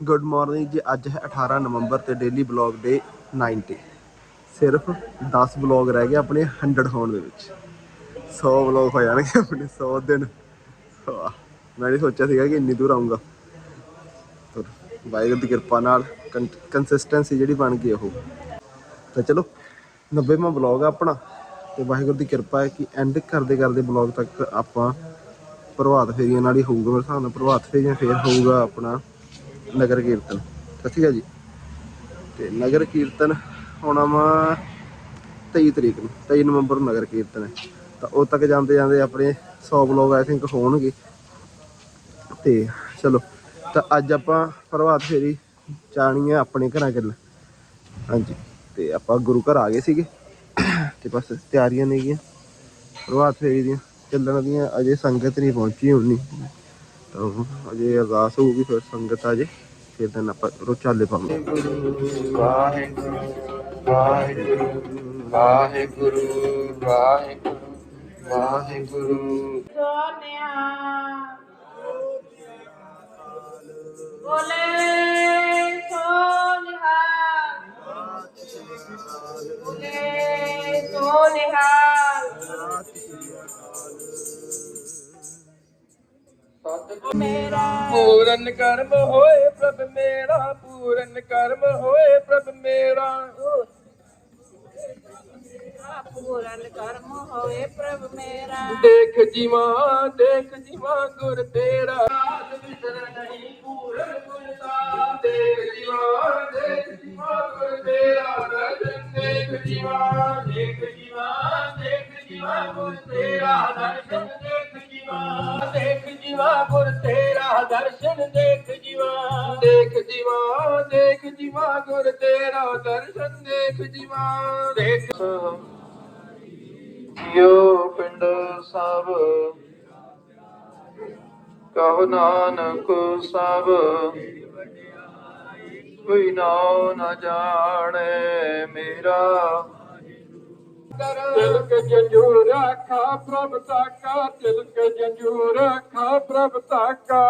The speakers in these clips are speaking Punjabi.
ਗੁੱਡ ਮਾਰਨਿੰਗ ਜੀ, ਅੱਜ ਹੈ 18 ਨਵੰਬਰ ਤੇ ਡੇਲੀ ਬਲੌਗ ਡੇ 90 ਸਿਰਫ 10 ਬਲੌਗ ਰਹਿ ਗਏ ਆਪਣੇ 100 ਹੋਣ ਦੇ ਵਿੱਚ। 100 ਬਲੌਗ ਹੋ ਜਾਣਗੇ ਆਪਣੇ 100 ਦਿਨ। ਮੈਂ ਨਹੀਂ ਸੋਚਿਆ ਸੀਗਾ ਕਿ ਇੰਨੀ ਦੂਰ ਆਉਂਗਾ ਪਰ ਵਾਹਿਗੁਰੂ ਦੀ ਕਿਰਪਾ ਨਾਲ ਕੰਸਿਸਟੈਂਸੀ ਜਿਹੜੀ ਬਣ ਗਈ ਉਹ। ਤਾਂ ਚਲੋ 90ਵਾਂ ਬਲੌਗ ਆ ਆਪਣਾ। ਤੇ ਵਾਹਿਗੁਰੂ ਦੀ ਕਿਰਪਾ ਹੈ ਕਿ ਐਂਡ ਕਰਦੇ ਕਰਦੇ ਬਲੌਗ ਤੱਕ ਆਪਾਂ ਪ੍ਰਭਾਤ ਫੇਰੀਆਂ ਨਾਲ ਹੀ ਹੋਊਗਾ। ਮੇਰੇ ਹਿਸਾਬ ਨਾਲ ਪ੍ਰਭਾਤ ਫੇਰੀਆਂ ਫੇਰ ਹੋਊਗਾ ਆਪਣਾ। ਨਗਰ ਕੀਰਤਨ। ਠੀਕ ਹੈ ਜੀ। ਤੇ ਨਗਰ ਕੀਰਤਨ ਹੋਣਾ ਵਾ 23 ਤਰੀਕ ਨੂੰ 23 ਨਵੰਬਰ ਨੂੰ ਨਗਰ ਕੀਰਤਨ ਹੈ। ਤਾਂ ਉਹ ਤੱਕ ਜਾਂਦੇ ਜਾਂਦੇ ਆਪਣੇ 100 ਬਲੌਗ ਆਈ ਥਿੰਕ ਹੋਣਗੇ। ਤੇ ਚਲੋ, ਤਾਂ ਅੱਜ ਆਪਾਂ ਪ੍ਰਭਾਤ ਫੇਰੀ ਜਾਣੀ ਹੈ ਆਪਣੇ ਘਰਾਂ ਗੱਲ ਹਾਂਜੀ, ਤੇ ਆਪਾਂ ਗੁਰੂ ਘਰ ਆ ਗਏ ਸੀਗੇ। ਤੇ ਬਸ ਤਿਆਰੀਆਂ ਨੇਗੀਆਂ। ਪ੍ਰਭਾਤ ਫੇਰੀ ਦੀਆਂ ਚੱਲਣ ਦੀਆਂ ਅਜੇ ਸੰਗਤ ਨਹੀਂ ਪਹੁੰਚੀ ਹੋਣੀ। ਤਾਂ ਅਜੇ ਅਰਦਾਸ ਹੋਊਗੀ, ਫਿਰ ਸੰਗਤ ਆ ਜੇ, ਫਿਰ ਦਿਨ ਆਪਾਂ ਰੋ ਚਾਲੇ ਪਾਵਾਂਗੇ। ਵਾਹਿਗੁਰੂ ਵਾਹਿਗੁਰੂ ਵਾਹਿਗੁਰੂ। ਵਾਹਿਗੁਰੂ ਵਾਹਿਗੁਰੂ ਸੋਨਿਆ ਬੋਲੇ ਸੋਨਿਆ ਬੋਲੇ ਸੋਨਿਆ ਪੂਰਨ ਕਰਮ ਹੋਏ ਪ੍ਰਭ ਮੇਰਾ ਪੂਰਨ ਕਰਮ ਹੋਏ ਪ੍ਰਭ ਮੇਰਾ। ਪੂਰਨ ਕਰਮ ਹੋਏ ਪ੍ਰਭ ਮੇਰਾ। ਦੇਖ ਜੀਵਾ ਦੇਖ ਜੀਵਾ ਗੁਰ ਤੇਰਾ। ਆਦ ਵਿਸਰ ਨਹੀਂ ਪੂਰਨ ਗੁਰ ਦਰਸ਼ਨ ਜਿਉ ਪਿੰਡ ਸਭ ਕਹੋ ਨਾਨਕ ਸਭ ਕੋਈ ਨਾਉ ਨ ਜਾਣੇ ਮੇਰਾ। ਤਿਲਕ ਜੰਜੂਰ ਰੱਖਾ ਪ੍ਰਭ ਤਾਕਾ ਤਿਲਕ ਜੰਜੂ ਰੱਖਾ ਪ੍ਰਭ ਤਾਕਾ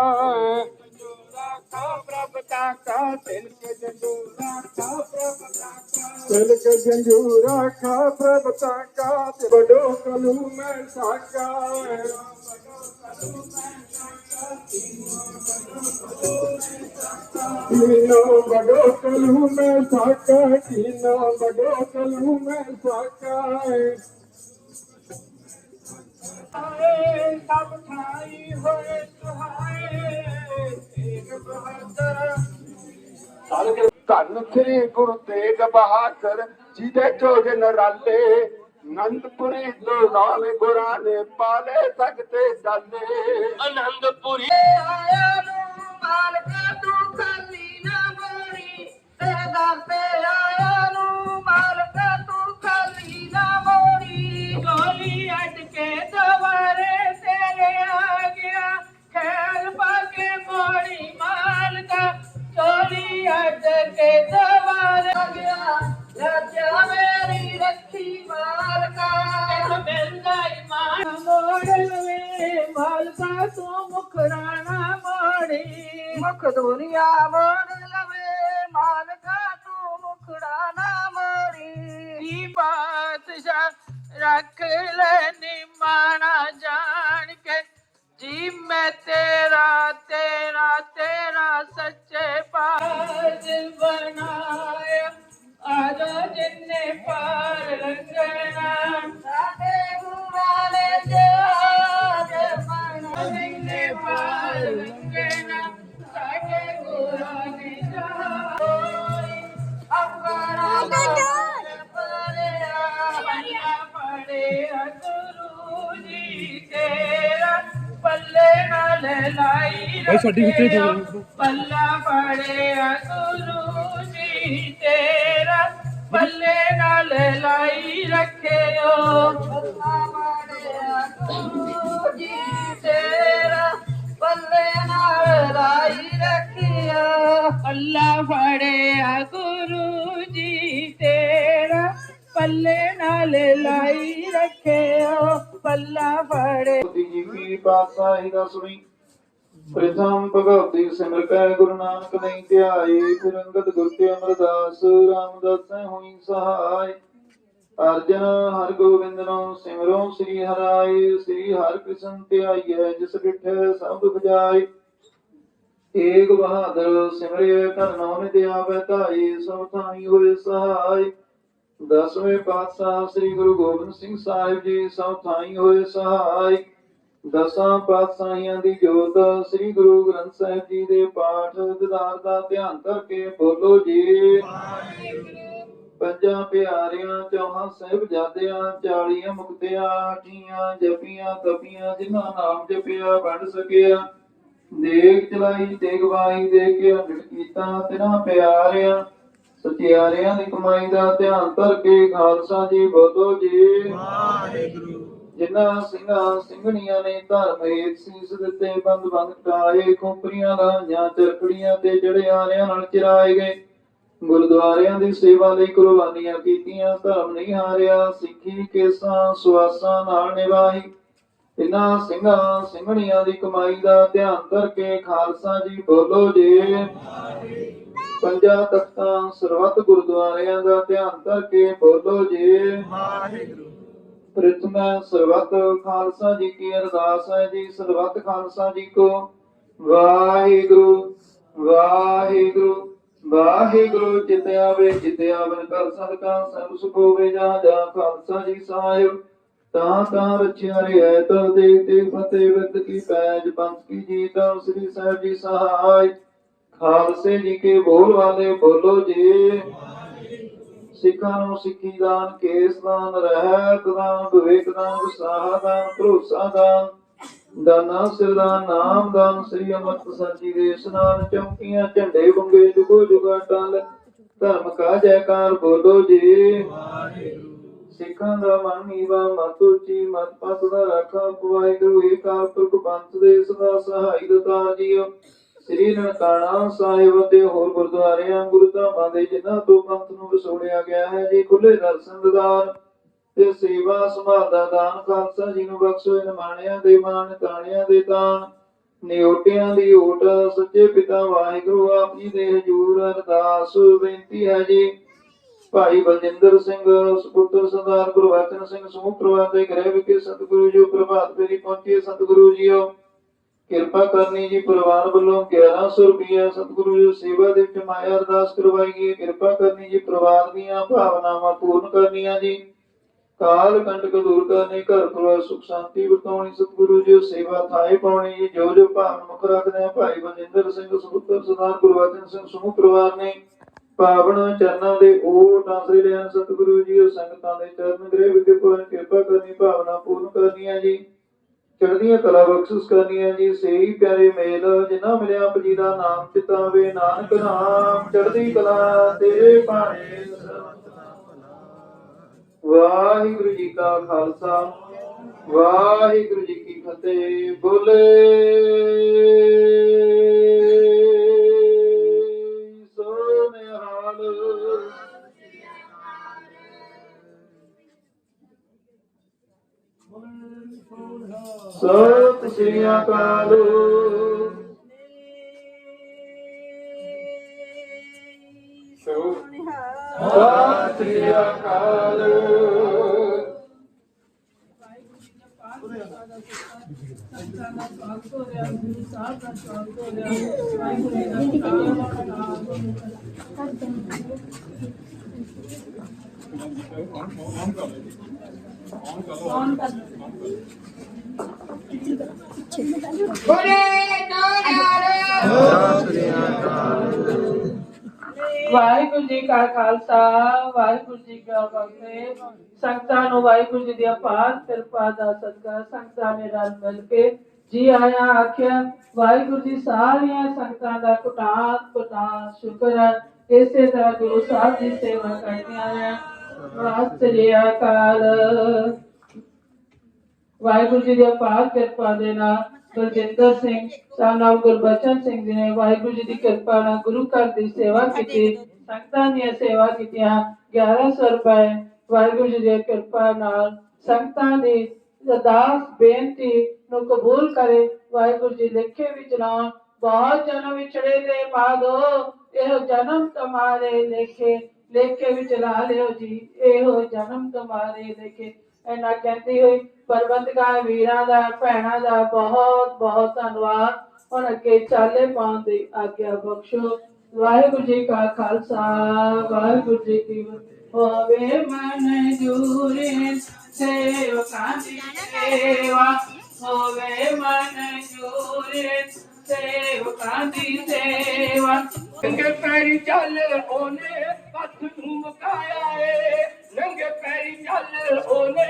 ਰੱਖਾ ਪ੍ਰਭ ਤਾਕਾ ਤਿਲਕ ਜੰਜੂਰ ਰੱਖਾ ਪ੍ਰਭ ਤਾਕਾ ਤਿਲਕ ਜੰਜੂਰ ਰੱਖਾ ਪ੍ਰਭ ਤਾਕਾ ਤੇ ਬਡੋ ਕਲੂ ਮੈਂ ਸਾਕਾ ਕੀਨੋ ਬਡੋ ਕਲੂ ਮੈਂ ਸਾਕਾ ਕੀਨੋ ਬਡੋ ਕਲੂ ਮੈਂ ਸਾਕਾ ਆਏ ਸਭ ਥਾਈ ਹੋਏ ਸੁਹਾਏ ਏਕ ਬਹਾਦਰ। ਧੰਨ ਸ੍ਰੀ ਗੁਰੂ ਤੇਗ ਬਹਾਦਰ ਜਿਹਦੇ ਜੋਗ ਨਰਾਲੇ ਨੰਦਪੁਰੀ ਤੋਂ ਨਾਲ ਗੁਰਾਂ ਨੇ ਪਾਲੇ ਤਖਤੇ ਡਾਲੇ ਆਨੰਦਪੁਰੀ ਆਇਆ ਨੂੰ ਮਾਲਕਾ ਤੂੰ ਖਾਲੀ ਨਾ ਮੋੜੀ ਤੇ ਦਰ ਤੇ ਆਇਆ ਨੂੰ ਮਾਲਕਾ ਤੂੰ ਨਾ ਮੋੜੀ ਗੋਲੀ ਅੱਡ ਕੇ ਦਵਾਰੇ ਤੇਰੇ ਆ ਗਿਆ। ਖੈਰ ਪਾ ਕੇ ਮੋੜੀ ਮਾਲਕਾ ਗੋਲੀ ਅੱਡ ਦਵਾਰੇ ਆ ਗਿਆ। ਰੱਜਾ ਮੇਰੀ ਰੱਖੀ ਮਾਲਕਾ। ਤੈਨੂੰ ਮਿਲਦਾ ਇਮਾਨ ਮੋੜ ਲਵੇ ਮਾਲਕਾ, ਤੂੰ ਮੁਖਰਾਣਾ ਮੋੜੀ। ਮੁਖ ਦੁਨੀਆ ਮੋੜ ਲਵੇ ਮਾਲਕਾ। ਤੂੰ ਮੁਖੜਾ ਨਾ ਮੋੜੀ ਕੀ ਬਾਦਸ਼ਾਹ ਰੱਖ ਲੈ ਨਿਮਾਣਾ ਜਾਣ ਕੇ। ਜੀ ਮੈਂ ਤੇਰਾ ਤੇਰਾ ਤੇਰਾ ਸੱਚੇ ਪਾਜ ਬਣਾਇਆ। ਆਜੋ ਜਿੰਨੇ ਪਾਰ ਲੰਘਣਾ ਸਾਡੇ ਗੁਰਾਂ ਨੇ ਜਾਜ ਬਣਾ ਜਿੰਨੇ ਪਾਰ ਲੰਘਣਾ ਸਾਡੇ ਗੁਰਾਂ ਨੇ ਜਾਜ ਅੰਗਣਾ ਪੜਿਆ ਪੜਿਆ ਗੁਰੂ ਜੀ ਭਾਈ ਸਾਡੀ ਕਿੱਥੇ ਪੱਲਾ ਪੜਿਆ ਗੁਰੂ ਜੀ ਤੇਰਾ ਪੱਲੇ ਨਾਲ ਲਾਈ ਰੱਖਿਓ। ਪੱਲਾ ਪੜਿਆ ਗੁਰੂ ਜੀ ਤੇਰਾ ਪੱਲੇ ਨਾਲ ਲਾਈ ਰੱਖਿਓ। ਪੱਲਾ ਫੜਿਆ ਪੱਲੇ ਨਾਲ ਲਾਈ ਰੱਖਿਓ, ਪੱਲਾ ਫੜੇ। ਜੀ ਕੀ ਬਾਤ ਆਈ ਸੁਣੀ। ਪ੍ਰਥਮ ਭਗਵਤੀ ਸਿਮਰ ਕੈ, ਗੁਰੂ ਨਾਨਕ ਨਹੀਂ ਧਿਆਏ ਫਿਰ ਗੁਰ ਤੇ ਅਮਰਦਾਸ, ਰਾਮਦਾਸ ਹੋਈ ਸਹਾਇ ਅਰਜਨ ਹਰ ਗੋਬਿੰਦ ਨੂੰ ਸਿਮਰੋ ਸ੍ਰੀ ਹਰਾਏ, ਸ੍ਰੀ ਹਰਿ ਕ੍ਰਿਸ਼ਨ ਧਿਆਈਐ, ਜਿਸ ਡਿਠੈ ਸਭ ਦੁਖ ਏਕ ਬਹਾਦਰ ਸਿਮਰਿਐ ਕਰ ਨਾਮ ਨਿਤ ਆਵੈ ਧਾਈ ਸਭ ਥਾਈ ਹੋਏ ਸਹਾਈ ਦਸਵੇਂ ਪਾਤਸ਼ਾਹ ਸ੍ਰੀ ਗੁਰੂ ਗੋਬਿੰਦ ਸਿੰਘ ਸਾਹਿਬ ਜੀ ਸਭ ਥਾਈ ਹੋਏ ਸਹਾਈ। ਦਸਾਂ ਪਾਤਸ਼ਾਹੀਆਂ ਦੀ ਜੋਤ ਸ੍ਰੀ ਗੁਰੂ ਗ੍ਰੰਥ ਸਾਹਿਬ ਜੀ ਦੇ ਪਾਠ ਦਿਦਾਰ ਦਾ ਧਿਆਨ ਕਰਕੇ ਬੋਲੋ ਜੀ। ਪੰਜਾਂ ਪਿਆਰਿਆਂ, ਚੌਹਾਂ ਸਾਹਿਬਜ਼ਾਦਿਆਂ, ਚਾਲੀਆਂ ਮੁਕਤਿਆਂ ਆਠੀਆਂ ਜਪੀਆਂ, ਤਪੀਆਂ, ਜਿਨ੍ਹਾਂ ਨਾਮ ਜਪਿਆ ਵੰਡ ਸਕਿਆ। ਦੇਖ ਚਲਾਈ ਦੇਖ ਬਾਈ ਦੇ ਕੇ ਅੰਗੜ ਕੀਤਾ ਤਿਨਾ ਪਿਆਰਿਆਂ ਸਤਿਆਰਿਆਂ ਦੀ ਕਮਾਈ ਦਾ ਧਿਆਨ ਧਰ ਕੇ ਖਾਲਸਾ ਜੀ ਬੋਲੋ ਜੀ। ਵਾਹਿਗੁਰੂ। ਜਿਨ੍ਹਾਂ ਸਿੰਘਾਂ ਸਿੰਘਣੀਆਂ ਨੇ ਧਰਮ ਹੇਤ ਸੀਸ ਦਿੱਤੇ ਬੰਦ ਬੰਦ ਕਟਾਏ ਖੋਪਰੀਆਂ ਲਾਈਆਂ ਚਰਕੜੀਆਂ ਤੇ ਜੜਿਆਰਿਆਂ ਨਾਲ ਚਿਰਾਏ ਗਏ। ਗੁਰਦੁਆਰਿਆਂ ਦੀ ਸੇਵਾ ਲਈ ਕੁਰਬਾਨੀਆਂ ਕੀਤੀਆਂ ਧਰਮ ਨਹੀਂ ਹਾਰਿਆ ਸਿੱਖੀ ਕੇਸਾਂ ਸੁਆਸਾਂ ਨਾਲ ਨਿਭਾਈ। ਇਨ੍ਹਾਂ ਸਿੰਘਾਂ ਸਿੰਘਣੀਆਂ ਦੀ ਕਮਾਈ ਦਾ ਧਿਆਨ ਕਰਕੇ ਖਾਲਸਾ ਜੀ ਬੋਲੋ ਜੀ। ਪੰਜਾਂ ਤਖਤਾਂ ਸਰਬੱਤ ਗੁਰਦੁਆਰਿਆਂ ਦਾ ਧਿਆਨ ਕਰਕੇ ਬੋਲੋ ਜੀ। ਪ੍ਰਥਮ ਸਰਬੱਤ ਖਾਲਸਾ ਜੀ ਕੀ ਅਰਦਾਸ ਹੈ ਜੀ ਸਰਬੱਤ ਖਾਲਸਾ ਜੀ ਕੋ। ਵਾਹਿਗੁਰੂ ਵਾਹਿਗੁਰੂ ਵਾਹਿਗੁਰੂ ਚਿਤ ਆਵੇ ਚਿਤ ਆਵਨ ਕਰ ਸਦਕਾ ਸਭ ਸੁਖ ਹੋਵੇ ਜਾ ਜਾ ਖਾਲਸਾ ਜੀ ਸਾਹਿਬ। ਤਾਂ ਤਾਂ ਰਚਿਆ ਰਿਐ ਤੋ ਦੇ ਦੇ ਫਤਿਹ ਵਿਦ ਕੀ ਪੈਜ ਪੰਥ ਕੀ ਜੀਤ ਸ੍ਰੀ ਸਾਹਿਬ ਜੀ ਸਹਾਇ। ਖਾਲਸੇ ਜੀ ਕੇ ਬੋਲ ਵਾਲੇ ਬੋਲੋ ਜੀ। ਸਿੱਖਾਂ ਨੂੰ ਸਿੱਖੀ ਦਾਨ, ਕੇਸ ਦਾਨ, ਰਹਿਤ ਦਾਨ, ਵਿਵੇਕ ਦਾਨ ਵਿਸਾਹ ਦਾਨ, ਭਰੋਸਾ ਦਾਨ, ਦਾਨਾ ਸਿਰਦਾਨ ਨਾਮ ਦਾਨ, ਸ੍ਰੀ ਅਮਰਤ ਸੱਚੀ ਦੇ ਇਸ਼ਨਾਨ ਚੌਕੀਆਂ, ਝੰਡੇ ਬੰਗੇ, ਜੁਗੋ ਜੁਗਾ ਟਲ, ਧਰਮ ਕਾ ਜੈਕਾਰ ਬੋਲੋ ਜੀ। ਸਿੱਖਾਂ ਦਾ ਮਨ ਨੀਵਾ, ਮਤ ਉੱਚੀ, ਮਤ ਪਤ ਦਾ ਰਾਖਾ, ਵਾਹਿਗੁਰੂ ਏਕਾ, ਪੁਰਖ ਪੰਥ ਦੇ ਸਦਾ ਸਹਾਈ ਦਤਾ ਜੀਓ। ਸ੍ਰੀ ਨਨਕਾਣਾ ਸਾਹਿਬ ਤੇ ਹੋਰ ਗੁਰਦੁਆਰਿਆਂ ਗੁਰਧਾਮਾਂ ਦੇ ਜਿਨ੍ਹਾਂ ਤੋਂ ਪੰਥ ਨੂੰ ਵਿਸੋੜਿਆ ਗਿਆ ਹੈ, ਜੀ ਖੁੱਲੇ ਦਰਸ਼ਨ ਦਿਦਾਰ ਤੇ ਸੇਵਾ ਸੰਭਾਲ ਦਾ ਦਾਨ ਖਾਲਸਾ ਜੀ ਨੂੰ ਬਖਸ਼ੋ ਨਿਮਾਣਿਆਂ ਦੇ ਮਾਣ, ਤਾਣਿਆਂ ਦੇ ਤਾਣ, ਨਿਉਟਿਆਂ ਦੀ ਓਟ ਸੱਚੇ ਪਿਤਾ ਵਾਹਿਗੁਰੂ, ਆਪ ਜੀ ਦੇ ਹਜੂਰ, ਅਰਦਾਸ, ਬੇਨਤੀ ਹੈ ਜੀ। ਭਾਈ ਬਲਜਿੰਦਰ ਸਿੰਘ, ਸੁਪੁੱਤਰ ਸਰਦਾਰ ਗੁਰਬਚਨ ਸਿੰਘ, ਸਮੂਹ ਪਰਿਵਾਰ ਦੇ ਘਰੇ ਵਿਖੇ ਸਤਿਗੁਰੂ ਜੀ, ਪ੍ਰਭਾਤ ਫੇਰੀ ਪਹੁੰਚੇ ਸਤਿਗੁਰੂ ਜੀਓ ਕਿਰਪਾ ਕਰਨੀ ਜੀ ਪਰਿਵਾਰ ਵੱਲੋਂ 1100 ਰੁਪਏ ਸਤਿਗੁਰੂ ਜੀ ਸੇਵਾ ਦੇ ਵਿੱਚ ਮਾਇਆ ਅਰਦਾਸ ਕਰਵਾਈ ਗਈ ਕਿਰਪਾ ਕਰਨੀ ਜੀ ਪਰਿਵਾਰ ਦੀਆਂ ਭਾਵਨਾਵਾਂ ਪੂਰਨ ਕਰਨੀਆਂ ਜੀ। ਕਾਲ ਕੰਟਕ ਦੂਰ ਕਰਨੀ, ਘਰ ਪਰਿਵਾਰ ਸੁਖ ਸ਼ਾਂਤੀ ਬਤਾਉਣੀ ਸਤਿਗੁਰੂ ਜੀ ਸੇਵਾ ਥਾਏ ਪਾਉਣੀ ਜੀ। ਜੋ ਜੋ ਭਾਵਨ ਮੁਖ ਰੱਖਦੇ ਆ, ਭਾਈ ਬਲਜਿੰਦਰ ਸਿੰਘ, ਸੁਪੁੱਤਰ ਸਰਦਾਰ ਗੁਰਬਚਨ ਸਿੰਘ, ਸਮੂਹ ਪਰਿਵਾਰ ਨੇ ਪਾਵਨ ਚਰਨਾਂ ਦੇ ਓਟ ਆਸਰੇ ਲੈਣ ਸਤਿਗੁਰੂ ਜੀ ਸੰਗਤਾਂ ਦੇ ਚਰਨ ਗ੍ਰਹਿ ਵਿਖੇ ਕਿਰਪਾ ਕਰਨੀ, ਭਾਵਨਾ ਪੂਰਨ ਕਰਨੀਆਂ ਜੀ। ਚੜ੍ਹਦੀਆਂ ਕਲਾ ਬਖਸ਼ਿਸ਼ ਕਰਨੀਆਂ ਜੀ ਸਹੀ ਪਿਆਰੇ ਮੇਲ ਜਿਨ੍ਹਾਂ ਮਿਲਿਆ ਆਪ ਦਾ ਨਾਮ ਚਿਤਾਵੇ ਨਾਨਕ ਨਾਮ, ਚੜ੍ਹਦੀ ਕਲਾ ਤੇਰੇ ਭਾਣੇ ਵਾਹਿਗੁਰੂ ਜੀ ਕਾ ਖਾਲਸਾ, ਵਾਹਿਗੁਰੂ ਜੀ ਕੀ ਫਤਿਹ, ਬੋਲੇ। ਸਤਿ ਸ੍ਰੀ ਅਕਾਲ। ਸਤਿ ਸ੍ਰੀ ਅਕਾਲ। ਵਾਹਿਗੁਰੂ ਜੀ ਕਾ ਖਾਲਸਾ, ਵਾਹਿਗੁਰੂ ਜੀ ਕਾ ਫਤਿਹ। ਸੰਗਤਾਂ ਨੂੰ ਵਾਹਿਗੁਰੂ ਜੀ ਦੀ ਅਪਾਰ ਕਿਰਪਾ ਦਾ ਸਦਕਾ ਸੰਗਤਾਂ ਨੇ ਰਲ ਮਿਲ ਕੇ ਜੀ ਆਇਆ ਆਖਿਆ, ਵਾਹਿਗੁਰੂ ਜੀ ਸਾਰੀਆਂ ਸੰਗਤਾਂ ਦਾ ਕੁਟਾਂ ਕੁਟਾਂ ਸ਼ੁਕਰ ਹੈ। ਇਸੇ ਤਰ੍ਹਾਂ ਗੁਰੂ ਸਾਹਿਬ ਦੀ ਸੇਵਾ ਕਰਦੀਆਂ ਨੇ ਸਤਿ ਸ੍ਰੀ ਅਕਾਲ ਵਾਹਿਗੁਰੂ ਜੀ ਦੀ ਅਪਾਰ ਕਿਰਪਾ ਦੇ ਨਾਲ ਗੁਰਜਿੰਦਰ ਸਿੰਘ ਸਾਨਾਮ ਗੁਰਬਚਨ ਸਿੰਘ ਜੀ ਨੇ ਵਾਹਿਗੁਰੂ ਜੀ ਦੀ ਕਿਰਪਾ ਨਾਲ ਗੁਰੂ ਘਰ ਦੀ ਸੇਵਾ ਕੀਤੀ, ਸੰਗਤਾਂ ਦੀਆਂ ਸੇਵਾ ਕੀਤੀਆਂ 1100 ਰੁਪਏ ਵਾਹਿਗੁਰੂ ਜੀ ਦੀ ਕਿਰਪਾ ਨਾਲ ਸੰਗਤਾਂ ਦੀ ਅਰਦਾਸ, ਬੇਨਤੀ ਨੂੰ ਕਬੂਲ ਕਰੇ, ਵਾਹਿਗੁਰੂ ਜੀ ਲੇਖੇ ਵਿੱਚ ਲਾਉਣ ਬਹੁਤ ਜਨਮ ਵਿਛੜੇ ਦੇ ਬਾਦੋ ਇਹੋ ਜਨਮ ਤੁਹਾਰੇ ਲੇਖੇ ਲੇਖੇ ਵਿੱਚ ਲਾ ਲਿਓ ਜੀ, ਇਹੋ ਜਨਮ ਤੁਹਾਰੇ ਲੇਖੇ। ਇਹਨਾਂ ਕਹਿੰਦੀ ਹੋਈ, ਪਰਬੰਧਕਾਂ, ਵੀਰਾਂ ਦਾ, ਭੈਣਾਂ ਦਾ ਬਹੁਤ ਬਹੁਤ ਧੰਨਵਾਦ। ਹੁਣ ਅੱਗੇ ਚਾਲੇ ਪਾਉਣ ਦੀ ਆਗਿਆ ਬਖਸ਼ੋ। ਵਾਹਿਗੁਰੂ ਜੀ ਕਾ ਖਾਲਸਾ, ਵਾਹਿਗੁਰੂ ਜੀ ਕੀ ਫਤਿਹ। ਹੋਵੇ ਮਨ ਜੂਰੇ ਸੇਵਕਾਂ ਦੀ ਸੇਵਾ। ਹੋਵੇ ਮਨ ਜੂਰੇ ਸੇਵਕਾਂ ਦੀ ਸੇਵਾ ਨੰਗੇ ਪੈਰੀ ਚੱਲ ਉਹਨੇ ਹੱਥ ਨੂੰ ਮੁਕਾਇਆ ਏ। ਨੰਗੇ ਪੈਰੀ ਚੱਲ ਉਹਨੇ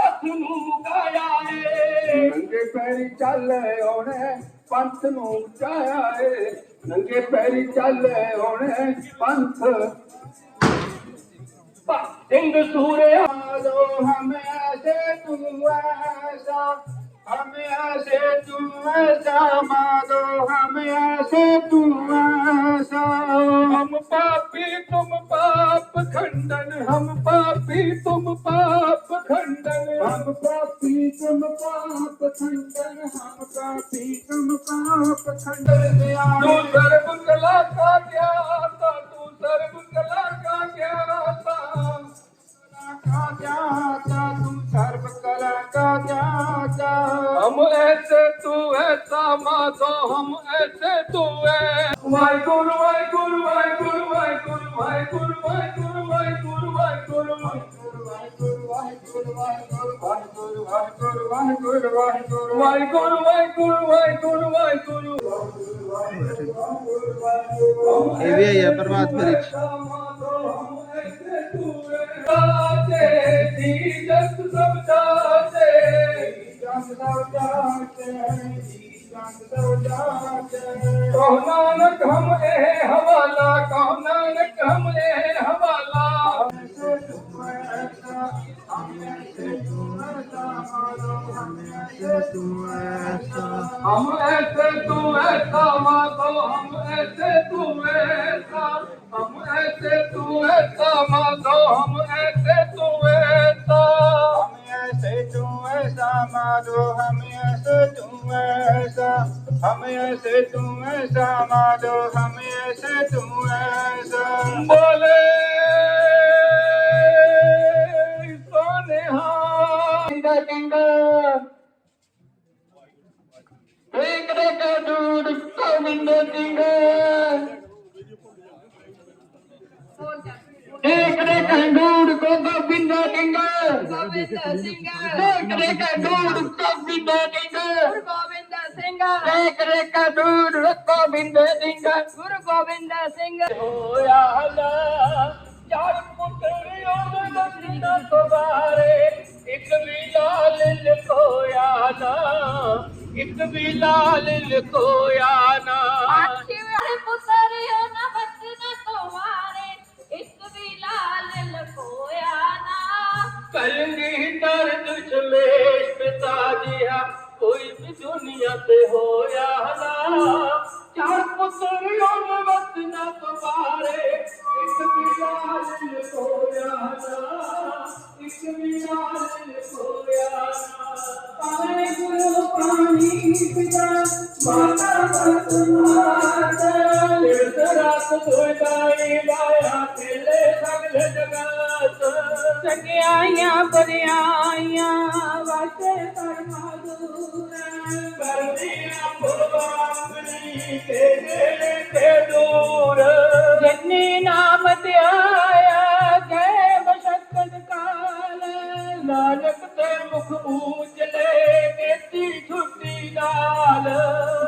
ਹੱਥ ਨੂੰ ਮੁਕਾਇਆ ਏ ਨੰਗੇ ਪੈਰੀ ਚੱਲ ਉਹਨੇ ਪੰਥ। ਨੂੰ ਮੁਕਾਇਆ ਏ ਨੰਗੇ ਪੈਰੀ ਚੱਲ ਉਹਨੇ ਪੰਥ ਸਿੰਘ ਸੂਰਿਆ ਆਲੋ ਹਮੇ ਐਸੇ ਤੂੰ ਐਸਾ हमें ऐसे तू ऐसा मारो हमें ऐसे तू ऐसा हम पापी तुम पाप खंडन हम पापी तुम पाप खंडन हम पापी तुम पाप खंडन हम पापी तुम पाप खंडन तू सर्व कला का ज्ञाता तू सर्व कला का ज्ञाता का ज्ञाता हम ऐसे तू ऐसा माधो हम ऐसे तू है वाई गुरु वाई गुरु वाई गुरु वाई गुरु वाई गुरु वाई गुरु वाई गुरु वाई गुरु वाई गुरु वाई गुरु वाई गुरु वाई गुरु वाई गुरु वाई गुरु वाई गुरु वाई गुरु वाई गुरु वाई गुरु वाई गुरु ये भी है प्रभात परीक्षा ਜਾਤੇ ਜੀ ਜਸ ਸਭ ਜਾਤੇ ਜਸ ਸਭ ਜਾਤੇ ਜੀ ਜਸ ਸਭ ਜਾਤੇ ਕਹ ਨਾਨਕ, ਹਮ ਇਹ ਹਵਾਲਾ, ਕਹ ਨਾਨਕ, ਹਮ ਇਹ ਹਵਾਲਾ। ਹਮ ਐਸੇ ਤੂੰ ਐਸਾ ਮਾਤੋ ਹਮ ਐਸੇ ਤੂੰ ਐਸਾ। हम ऐसे तू ऐसा माधो हम ऐसे तू ऐसा हम ऐसे तू ऐसा माधो हम ऐसे तू ऐसा हम ऐसे तू ऐसा माधो हम ऐसे तू ऐसा बोले Take the cat dude, come in the finger. ਦੇਖਦੇ ਕੰਗੂੜ ਕੋਗਾ ਬਿੰਦਾ ਕੰਗਾ। ਗੋਬਿੰਦ ਸਿੰਘ। ਦੇਖਦੇ ਕੰਗੂੜ ਕੋ ਬਿੰਦਾ ਕੰਗਾ। ਗੁਰੂ ਗੋਬਿੰਦ ਸਿੰਘ। ਦੇਖਦੇ ਕੰਗੂੜ ਕੋ ਬਿੰਦਾ ਕੰਗਾ। ਗੁਰੂ ਗੋਬਿੰਦ ਸਿੰਘ। ਹੋਇਆ ਹਲਾ। ਯਾਰ ਮੁੰਡਿਓ ਦੇ ਕਿੰਨਾ ਤੋਬਾਰੇ ਇੱਕ ਵੀ ਲਾਲ ਲਿਖੋਇਆ ਨਾ। ਇੱਕ ਵੀ ਲਾਲ ਲਿਖੋਇਆ ਨਾ। ਆਖੀ ਵੇ ਪੁੱਤਰਿਓ ਨਾ ਬੱਚਨਾ ਤੋਵਾ ਕਲਗੀ ਤਰ ਦੁਸ਼ਮੇਸ਼ ਪਿਤਾ ਜੀਆ। ਕੋਈ ਵੀ ਦੁਨੀਆ ਤੇ ਹੋਇਆ ਹਲਾ ਚਾਰ ਪੁੱਤਰ ਉਹ ਵਤ ਨਾ ਪਵਾਰੇ ਇੱਕ ਪਿਤਾ ਜੀ ਸੋਇਆ ਹਲਾ ਇੱਕ ਪਿਤਾ ਜੀ ਸੋਇਆ ਪਾਵੇ ਗੁਰੂ, ਪਾਣੀ ਪਿਤਾ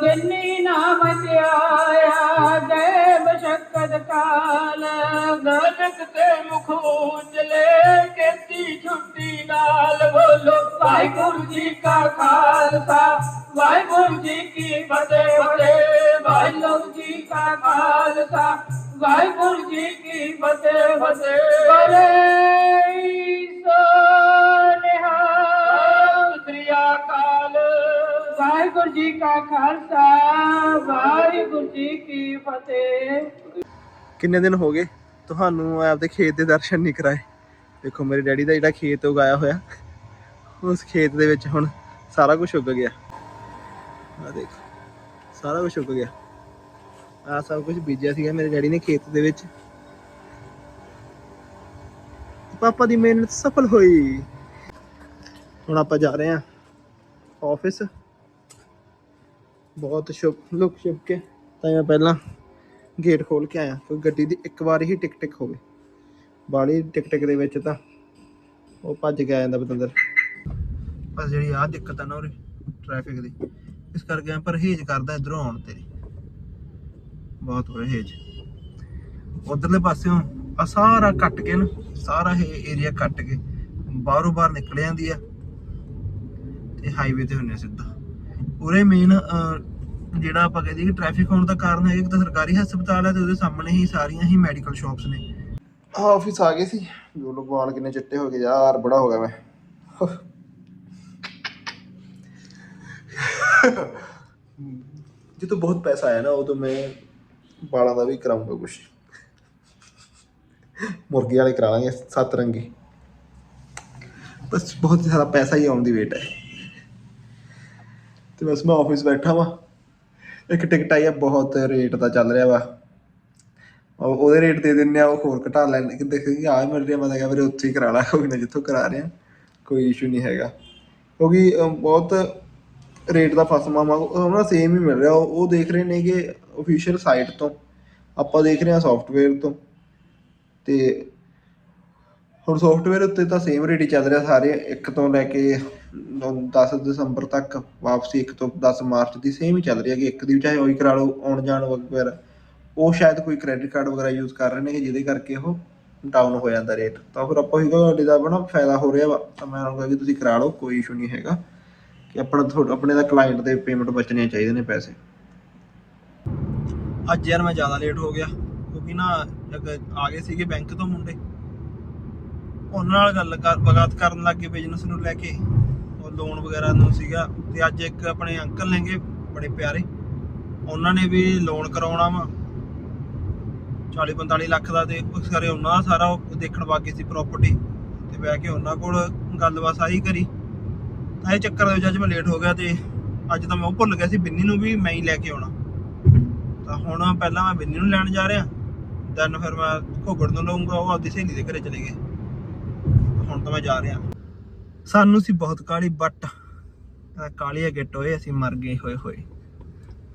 ਜਿਨੀ ਨਾਮ ਧਿਆਇਆ ਗਏ ਮਸ਼ਕਤ ਕਾਲ। ਨਾਨਕ ਤੇ ਮੁਖ ਊਚਲੇ ਕੀਤੀ ਛੁੱਟੀ ਨਾਲ। ਬੋਲੋ, ਵਾਹਿਗੁਰੂ ਜੀ ਕਾ ਖਾਲਸਾ, ਵਾਹਿਗੁਰੂ ਜੀ ਕੀ ਫਤਿਹ ਫਤਿਹ। ਵਾਹਿਗੁਰੂ ਜੀ ਕਾ ਖਾਲਸਾ, ਵਾਹਿਗੁਰੂ ਜੀ ਕੀ ਫਤਿਹ ਫਤਿਹ। ਕਾ ਖਾਲਸਾ, ਵਾਹਿਗੁਰੂ ਜੀ ਕੀ ਫਤਿਹ। ਕਿੰਨੇ ਦਿਨ ਹੋ ਗਏ? ਤੁਹਾਨੂੰ ਆਪਦੇ ਖੇਤ ਦੇ ਦਰਸ਼ਨ ਨਹੀਂ ਕਰਾਏ। ਦੇਖੋ, ਮੇਰੇ ਡੈਡੀ ਦਾ ਜਿਹੜਾ ਖੇਤ ਉਗਾਇਆ ਹੋਇਆ, ਉਸ ਖੇਤ ਦੇ ਵਿੱਚ ਹੁਣ ਸਾਰਾ ਕੁਝ ਉੱਗ ਗਿਆ। ਆ ਦੇਖ, ਸਾਰਾ ਕੁਝ ਉੱਗ ਗਿਆ। ਆ ਸਭ ਕੁਝ ਬੀਜਿਆ ਸੀਗਾ ਮੇਰੇ ਡੈਡੀ ਨੇ ਖੇਤ ਦੇ ਵਿੱਚ। ਪਾਪਾ ਦੀ ਮਿਹਨਤ ਸਫਲ ਹੋਈ। ਹੁਣ ਆਪਾਂ ਜਾ ਰਹੇ ਹਾਂ ਆਫਿਸ ਬਹੁਤ ਛੁਪ ਲੁਕ ਛੁਪ ਕੇ ਤਾਂ ਮੈਂ ਪਹਿਲਾਂ ਗੇਟ ਖੋਲ ਕੇ ਆਇਆ, ਕਿਉਂਕਿ ਗੱਡੀ ਦੀ ਇੱਕ ਵਾਰ ਹੀ ਟਿਕ ਟਿਕ ਹੋਵੇ। ਬਾਲੀ ਟਿਕ ਟਿਕ ਦੇ ਵਿੱਚ ਤਾਂ ਉਹ ਭੱਜ ਕੇ ਆ ਜਾਂਦਾ ਬਤੰਦਰ ਬਸ ਜਿਹੜੀ ਆ ਦਿੱਕਤ ਆ ਨਾ ਉਰੇ ਟ੍ਰੈਫਿਕ ਦੀ, ਇਸ ਕਰਕੇ ਮੈਂ ਪਰਹੇਜ਼ ਕਰਦਾ ਇਧਰੋਂ ਆਉਣ ਤੇ। ਬਹੁਤ ਪਰਹੇਜ਼। ਉਧਰਲੇ ਪਾਸਿਓਂ ਆ ਸਾਰਾ ਕੱਟ ਕੇ ਨਾ, ਸਾਰਾ ਇਹ ਏਰੀਆ ਕੱਟ ਕੇ ਬਾਹਰੋਂ ਬਾਹਰ ਨਿਕਲ ਜਾਂਦੀ ਆ, ਤੇ ਹਾਈਵੇ ਤੇ ਹੁੰਨੇ ਆ ਸਿੱਧਾ। ਉਰੇ ਮੇਨ ਜਿਹੜਾ ਆਪਾਂ ਕਹਿੰਦੇ ਕਿ ਟ੍ਰੈਫਿਕ ਹੋਣ ਦਾ ਕਾਰਨ ਹੈ ਕਿ ਤਾਂ ਸਰਕਾਰੀ ਹਸਪਤਾਲ ਹੈ ਤੇ ਉਹਦੇ ਸਾਹਮਣੇ ਹੀ ਸਾਰੀਆਂ ਹੀ ਮੈਡੀਕਲ ਸ਼ਾਪਸ ਨੇ। ਆਫਿਸ ਆ ਗਏ ਸੀ। ਜੋ ਲੋ ਵਾਲ ਕਿੰਨੇ ਚਿੱਟੇ ਹੋ ਗਏ, ਯਾਰ, ਬੜਾ ਹੋ ਗਿਆ ਮੈਂ। ਜਦੋਂ ਬਹੁਤ ਪੈਸਾ ਆਇਆ ਨਾ, ਉਦੋਂ ਮੈਂ ਵਾਲਾਂ ਦਾ ਵੀ ਕਰਾਉਂਗਾ ਕੁਝ ਮੁਰਗੀ ਵਾਲੇ ਕਰਾ ਲਾਂਗੇ, ਸੱਤ ਰੰਗੀ। ਬਸ, ਬਹੁਤ ਸਾਰਾ ਪੈਸਾ ਹੀ ਆਉਣ ਦੀ ਵੇਟ ਹੈ। ਤੇ ਬਸ ਮੈਂ ਆਫਿਸ ਬੈਠਾ ਵਾਂ ਇੱਕ ਟਿਕਟ ਆਈ ਆ ਬਹੁਤ ਰੇਟ ਦਾ ਚੱਲ ਰਿਹਾ ਵਾ। ਉਹ- ਉਹਦੇ ਰੇਟ ਦੇ ਦਿੰਨੇ ਆ ਉਹ ਹੋਰ ਘਟਾ ਲੈਣ ਕਿ ਦੇਖੀ ਆ ਮਿਲ ਰਿਹਾ ਮੈਂ ਤਾਂ ਕਿਹਾ ਵੀਰੇ ਉੱਥੇ ਹੀ ਕਰਾ ਲਾ ਕੋਈ ਨਾ ਜਿੱਥੋਂ ਕਰਾ ਰਿਹਾ ਕੋਈ ਇਸ਼ੂ ਨਹੀਂ ਹੈਗਾ। ਕਿਉਂਕਿ ਅਮ, ਬਹੁਤ ਰੇਟ ਦਾ ਫਸਮਾ ਵਾ ਉਹਨਾਂ ਸੇਮ ਹੀ ਮਿਲ ਰਿਹਾ ਉਹ ਉਹ ਦੇਖ ਰਹੇ ਨੇ ਕਿ ਅਫੀਸ਼ੀਅਲ ਸਾਈਟ ਤੋਂ। ਆਪਾਂ ਦੇਖ ਰਹੇ ਹਾਂ ਸੌਫਟਵੇਅਰ ਤੋਂ। ਤੇ ਹੁਣ ਸੌਫਟਵੇਅਰ ਉੱਤੇ ਤਾਂ ਸੇਮ ਰੇਟ ਹੀ ਚੱਲ ਰਿਹਾ ਸਾਰੇ ਇੱਕ ਤੋਂ ਲੈ ਕੇ 10 ਦਸੰਬਰ ਤੱਕ ਵਾਪਸੀ 1 ਤੋਂ 10 ਮਾਰਚ ਦੀ ਸੇਮ ਹੀ ਚੱਲ ਰਹੀ ਹੈ ਕਿ ਇੱਕ ਦੀ ਚਾਹੇ ਉਹੀ ਕਰਾ ਲਓ, ਆਉਣ ਜਾਣ ਵਗੈਰਾ। ਉਹ ਸ਼ਾਇਦ ਕੋਈ ਕ੍ਰੈਡਿਟ ਕਾਰਡ ਵਗੈਰਾ ਯੂਜ਼ ਕਰ ਰਹੇ ਨੇ ਜਿਹਦੇ ਕਰਕੇ ਉਹ ਡਾਊਨ ਹੋ ਜਾਂਦਾ ਰੇਟ ਤਾਂ ਫਿਰ ਆਪਾਂ ਹੀ ਤੁਹਾਡੇ ਦਾ ਬਣਾ ਫਾਇਦਾ ਹੋ ਰਿਹਾ ਵਾ। ਤਾਂ ਮੈਂ ਕਹਾਂਗਾ ਕਿ ਤੁਸੀਂ ਕਰਾ ਲਓ, ਕੋਈ ਇਸ਼ੂ ਨਹੀਂ ਹੈਗਾ। ਕਿ ਆਪਣਾ ਆਪਣੇ ਦਾ ਕਲਾਇੰਟ ਦੇ ਪੇਮੈਂਟ ਬਚਣੇ ਚਾਹੀਦੇ ਨੇ ਪੈਸੇ। ਅੱਜ ਯਾਰ ਮੈਂ ਜ਼ਿਆਦਾ ਲੇਟ ਹੋ ਗਿਆ। ਕਿਉਂਕਿ ਨਾ ਆ ਗਏ ਸੀਗੇ ਬੈਂਕ ਤੋਂ ਮੁੰਡੇ। ਉਹਨਾਂ ਨਾਲ ਗੱਲ ਕਰ ਬਗਾਤ ਕਰਨ ਲੱਗੇ ਬਿਜ਼ਨਸ ਨੂੰ ਲੈ ਕੇ। ਲੋਨ ਵਗੈਰਾ ਨੂੰ ਸੀਗਾ ਤੇ ਅੱਜ ਇੱਕ ਆਪਣੇ ਅੰਕਲ ਨੇਗੇ, ਬੜੇ ਪਿਆਰੇ। ਉਹਨਾਂ ਨੇ ਵੀ ਲੋਨ ਕਰਾਉਣਾ ਵਾ। 40 45 ਲੱਖ ਦਾ ਤੇ ਉਸ ਕਰੇ ਉਹਨਾਂ ਦਾ ਸਾਰਾ ਉਹ ਦੇਖਣ ਵਾਗੇ ਸੀ ਪ੍ਰਾਪਰਟੀ ਤੇ ਬਹਿ ਕੇ ਉਹਨਾਂ ਕੋਲ ਗੱਲਬਾਤ ਸਾਰੀ ਕਰੀ। ਤਾਂ ਇਹ ਚੱਕਰ ਦੇ ਵਿੱਚ ਅੱਜ ਮੈਂ ਲੇਟ ਹੋ ਗਿਆ ਤੇ ਅੱਜ ਤਾਂ ਮੈਂ ਉਹ ਭੁੱਲ ਗਿਆ ਸੀ, ਬਿੰਨੀ ਨੂੰ ਵੀ ਮੈਂ ਹੀ ਲੈ ਕੇ ਆਉਣਾ। ਤਾਂ ਹੁਣ ਪਹਿਲਾਂ ਮੈਂ ਬਿੰਨੀ ਨੂੰ ਲੈਣ ਜਾ ਰਿਹਾ। ਦੈਨ ਫਿਰ ਮੈਂ ਘੋਗੜ ਨੂੰ ਲਊਂਗਾ, ਉਹ ਆਪਦੀ ਸਹੇਲੀ ਦੇ ਘਰੇ ਚਲੇ ਗਏ। ਹੁਣ ਤਾਂ ਮੈਂ ਜਾ ਰਿਹਾ। ਸਾਨੂੰ ਸੀ ਬਹੁਤ ਕਾਲੀ ਬੱਟ ਕਾਲੀਆ ਗਿੱਟ ਹੋਏ, ਅਸੀਂ ਮਰ ਗਏ ਹੋਏ ਹੋਏ।